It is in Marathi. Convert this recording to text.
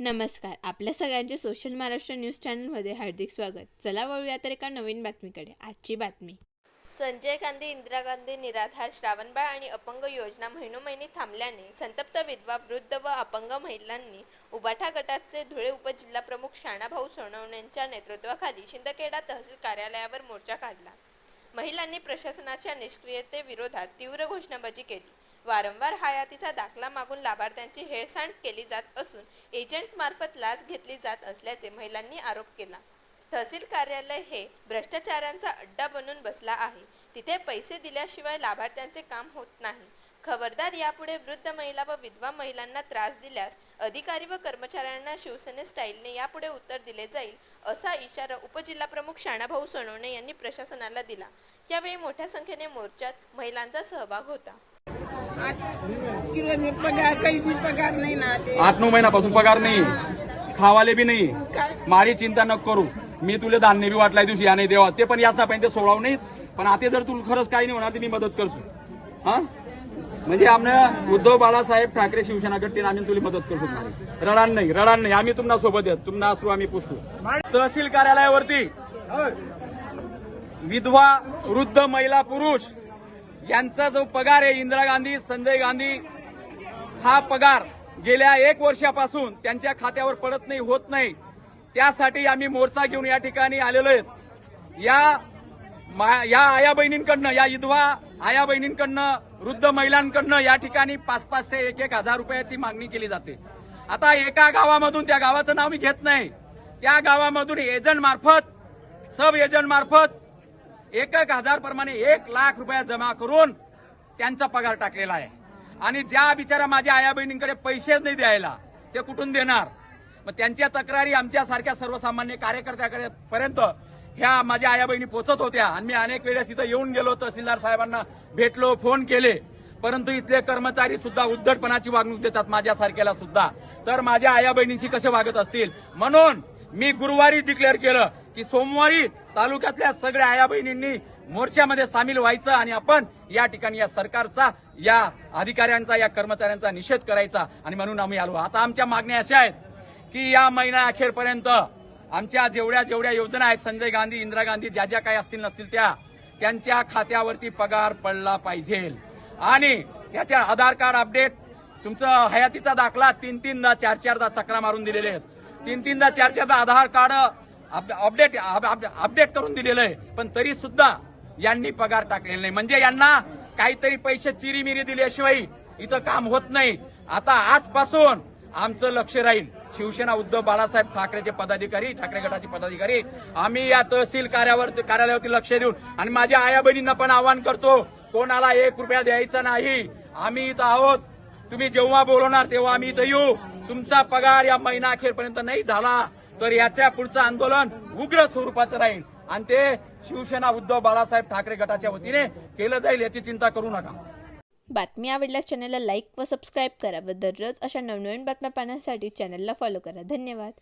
नमस्कार. आपल्या सगळ्यांचे सोशल महाराष्ट्र न्यूज चॅनलमध्ये हार्दिक स्वागत. चला वळूया तर एका नवीन बातमीकडे. आजची बातमी. संजय गांधी इंदिरा गांधी निराधार श्रावणबाळ आणि अपंग योजना महिनोमहिने थांबल्याने संतप्त विधवा वृद्ध व अपंग महिलांनी उबाठा गटाचे धुळे उपजिल्हाप्रमुख शाणाभाऊ सोनवणे यांच्या नेतृत्वाखाली शिंदखेडा तहसील कार्यालयावर मोर्चा काढला. महिलांनी प्रशासनाच्या निष्क्रियतेविरोधात तीव्र घोषणाबाजी केली. वारंवार हयातीचा दाखला मागून लाभार्थ्यांची हेळसांड केली जात असून एजंटमार्फत लाच घेतली जात असल्याचे महिलांनी आरोप केला. तहसील कार्यालय हे भ्रष्टाचारांचा अड्डा बनून बसला आहे. तिथे पैसे दिल्याशिवाय लाभार्थ्यांचे काम होत नाही. खबरदार यापुढे वृद्ध महिला व विधवा महिलांना त्रास दिल्यास अधिकारी व कर्मचाऱ्यांना शिवसेने स्टाईलने यापुढे उत्तर दिले जाईल असा इशारा उपजिल्हाप्रमुख शाणाभाऊ सोनवणे यांनी प्रशासनाला दिला. यावेळी मोठ्या संख्येने मोर्चात महिलांचा सहभाग होता. आठ किलोने पगार काही बी पगार नाही ना ते. आठ नऊ महिन्यापासून पगार नाही. खावाले बी नाही. काय? मारी चिंता नको करू. मी तुला धान्य बी वाटलाय दिवशी या नाही देवा. ते पण याच नाही ते सोडाव नाही पण आता जर तुला खरंच काही नाही होणार तर मी मदत करसू हा? म्हणजे आमनं उद्धव बाळासाहेब ठाकरे शिवसेना गट्टीने आम्ही तुला मदत करू शकणार रडान नाही रडान नाही. आम्ही तुम्हाला सोबत येत तुम्हाला असू आम्ही पुसू. तहसील कार्यालयावरती विधवा वृद्ध महिला पुरुष यांचा जो पगार आहे इंदिरा गांधी संजय गांधी हा पगार गेल्या एक वर्षापासून त्यांच्या खात्यावर पडत नाही होत नाही. त्यासाठी आम्ही मोर्चा घेऊन या ठिकाणी आलेलो आहेत या मा- या आया बहिणींकडनं या विधवा आया बहिणींकडनं वृद्ध महिलांकडनं या ठिकाणी पाच पाचशे एक एक हजार रुपयाची मागणी केली जाते. आता एका गावामधून त्या गावाचं नाव मी घेत नाही. त्या गावामधून एजंट मार्फत सब एजंट मार्फत एक एक हजार प्रमाणे एक लाख रुपया जमा करून त्यांचा पगार टाकलेला आहे. आणि ज्या बिचारा माझ्या आया बहिणींकडे पैसेच नाही द्यायला ते कुठून देणार? मग त्यांच्या तक्रारी आमच्यासारख्या सर्वसामान्य कार्यकर्त्याकडे पर्यंत ह्या माझ्या आया बहिणी पोचत होत्या. आणि मी अनेक वेळेस इथं येऊन गेलो तहसीलदार साहेबांना भेटलो फोन केले. परंतु इथले कर्मचारी सुद्धा उद्धटपणाची वागणूक देतात माझ्यासारख्याला सुद्धा. तर माझ्या आया बहिणींशी कसे वागत असतील? म्हणून मी गुरुवारी डिक्लेअर केलं की सोमवारी तालुक्यातल्या सगळ्या आया बहिणींनी मोर्चामध्ये सामील व्हायचं आणि आपण या ठिकाणी या सरकारचा या अधिकाऱ्यांचा या कर्मचाऱ्यांचा निषेध करायचा आणि म्हणून आम्ही आलो. आता आमच्या मागण्या अशा आहेत की या महिना अखेरपर्यंत आमच्या जेवढ्या जेवढ्या योजना आहेत संजय गांधी इंदिरा गांधी ज्या ज्या काही असतील नसतील त्या त्यांच्या खात्यावरती पगार पडला पाहिजे. आणि त्याच्या आधार कार्ड अपडेट तुमचं हयातीचा दाखला तीन तीनदा चार चारदा चक्रा मारून दिलेले आहेत. तीन तीनदा चार चारदा आधार कार्ड अपडेट अपडेट करून दिलेलं आहे. पण तरी सुद्धा यांनी पगार टाकलेला नाही. म्हणजे यांना काहीतरी पैसे चिरीमिरी दिल्याशिवाय इथं काम होत नाही. आता आजपासून आमचं लक्ष राहील. शिवसेना उद्धव बाळासाहेब ठाकरेचे पदाधिकारी ठाकरे गटाचे पदाधिकारी आम्ही या तहसील कार्यावर कार्यालयावरती लक्ष देऊन आणि माझ्या आया बहिणींना पण आवाहन करतो कोणाला एक रुपया द्यायचा नाही. आम्ही इथं आहोत. तुम्ही जेव्हा बोलवणार तेव्हा आम्ही इथं येऊ. तुमचा पगार या महिना अखेरपर्यंत नाही झाला. तर याच्या पुढचं आंदोलन उग्र स्वरूपाचं राहील. आणि ते शिवसेना उद्धव बाळासाहेब ठाकरे गटाच्या वतीने केलं जाईल याची चिंता करू नका. बातमी आवडल्यास चॅनलला लाईक व सबस्क्राईब करा व दररोज अशा नवनवीन बातम्या पाहण्यासाठी चॅनलला फॉलो करा. धन्यवाद.